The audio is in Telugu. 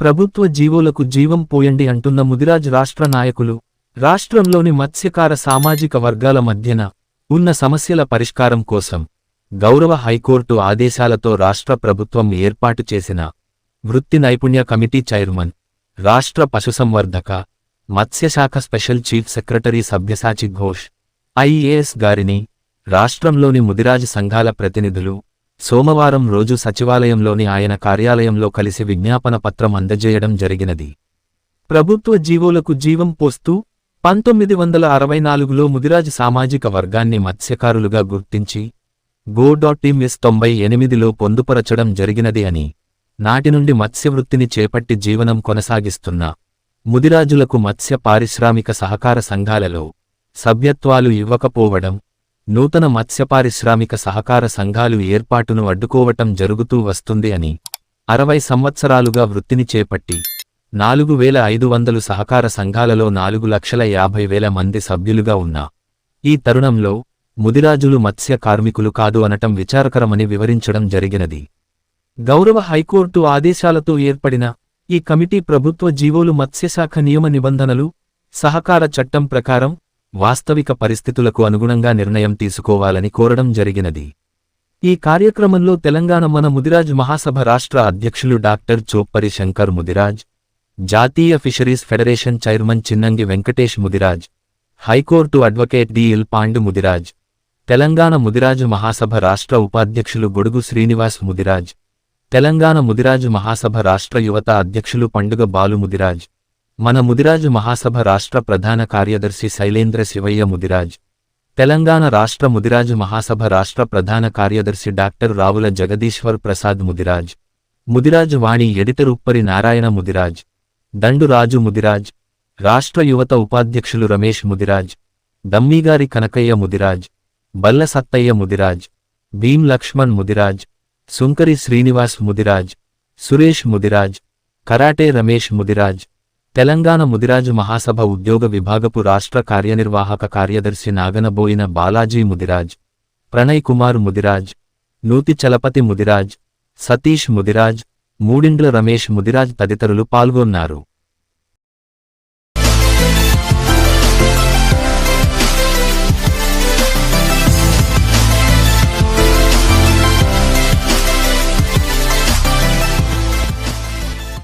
ప్రభుత్వ జీవోలకు జీవం పోయండి అంటున్న ముదిరాజ్ రాష్ట్ర నాయకులు. రాష్ట్రంలోని మత్స్యకార సామాజిక వర్గాల మధ్యన ఉన్న సమస్యల పరిష్కారం కోసం గౌరవ హైకోర్టు ఆదేశాలతో రాష్ట్ర ప్రభుత్వం ఏర్పాటు చేసిన వృత్తి నైపుణ్య కమిటీ చైర్మన్ రాష్ట్ర పశుసంవర్ధక మత్స్యశాఖ స్పెషల్ చీఫ్ సెక్రటరీ సభ్యసాచి ఘోష్ ఐఏఎస్ గారిని రాష్ట్రంలోని ముదిరాజ్ సంఘాల ప్రతినిధులు సోమవారం రోజు సచివాలయంలోని ఆయన కార్యాలయంలో కలిసి విజ్ఞాపన పత్రం అందజేయడం జరిగినది. ప్రభుత్వ జీవోలకు జీవం పోస్తూ పంతొమ్మిది వందల అరవై నాలుగులో ముదిరాజు సామాజిక వర్గాన్ని మత్స్యకారులుగా గుర్తించి గో డాట్ ఎస్ తొంభై ఎనిమిదిలో పొందుపరచడం జరిగినది అని నాటి నుండి మత్స్యవృత్తిని చేపట్టి జీవనం కొనసాగిస్తున్న ముదిరాజులకు మత్స్య పారిశ్రామిక సహకార సంఘాలలో సభ్యత్వాలు ఇవ్వకపోవడం నూతన మత్స్యపారిశ్రామిక సహకార సంఘాలు ఏర్పాటును అడ్డుకోవటం జరుగుతూ వస్తుంది అని అరవై సంవత్సరాలుగా వృత్తిని చేపట్టి నాలుగు వేల ఐదు వందలు సహకార సంఘాలలో నాలుగు లక్షల యాభై వేల మంది సభ్యులుగా ఉన్న ఈ తరుణంలో ముదిరాజులు మత్స్య కార్మికులు కాదు అనటం విచారకరమని వివరించడం జరిగినది. గౌరవ హైకోర్టు ఆదేశాలతో ఏర్పడిన ఈ కమిటీ ప్రభుత్వ జీవోలు మత్స్యశాఖ నియమ నిబంధనలు సహకార చట్టం ప్రకారం వాస్తవిక పరిస్థితులకు అనుగుణంగా నిర్ణయం తీసుకోవాలని కోరడం జరిగినది. ఈ కార్యక్రమంలో తెలంగాణ మన ముదిరాజ్ మహాసభ రాష్ట్ర అధ్యక్షులు డాక్టర్ చోప్పరి శంకర్ ముదిరాజ్ జాతీయ fisheries federation chairman Chinnangi Venkatesh Mudiraj high court advocate DL Pandu Mudiraj Telangana Mudiraju Mahasabha రాష్ట్ర ఉపాధ్యక్షులు గొడుగు శ్రీనివాస్ ముదిరాజ్ తెలంగాణ ముదిరాజు మహాసభ రాష్ట్ర యువత అధ్యక్షులు పండుగ బాలు ముదిరాజ్ మన ముదిరాజు మహాసభ రాష్ట్ర ప్రధాన కార్యదర్శి శైలేంద్ర శివయ్య ముదిరాజ్ తెలంగాణ రాష్ట్ర ముదిరాజు మహాసభ రాష్ట్ర ప్రధాన కార్యదర్శి డాక్టర్ రావుల జగదీశ్వర్ ప్రసాద్ ముదిరాజ్ ముదిరాజ్ వాణి ఎడిటర్ ఉప్పరి నారాయణ ముదిరాజ్ దండు రాజు ముదిరాజ్ రాష్ట్ర యువత ఉపాధ్యక్షులు రమేష్ ముదిరాజ్ దమ్మీగారి కనకయ్య ముదిరాజ్ బల్ల సత్తయ్య ముదిరాజ్ భీం లక్ష్మణ్ ముదిరాజ్ సుంకరి శ్రీనివాస్ ముదిరాజ్ సురేష్ ముదిరాజ్ కరాటే రమేష్ ముదిరాజ్ తెలంగాణ ముదిరాజు మహాసభ ఉద్యోగ విభాగపు రాష్ట్ర కార్యనిర్వాహక కార్యదర్శి నాగనబోయిన బాలాజీ ముదిరాజ్ ప్రణయ్ కుమార్ ముదిరాజ్ నూతి చలపతి ముదిరాజ్ సతీష్ ముదిరాజ్ మూడిండ్ల రమేష్ ముదిరాజ్ తదితరులు పాల్గొన్నారు.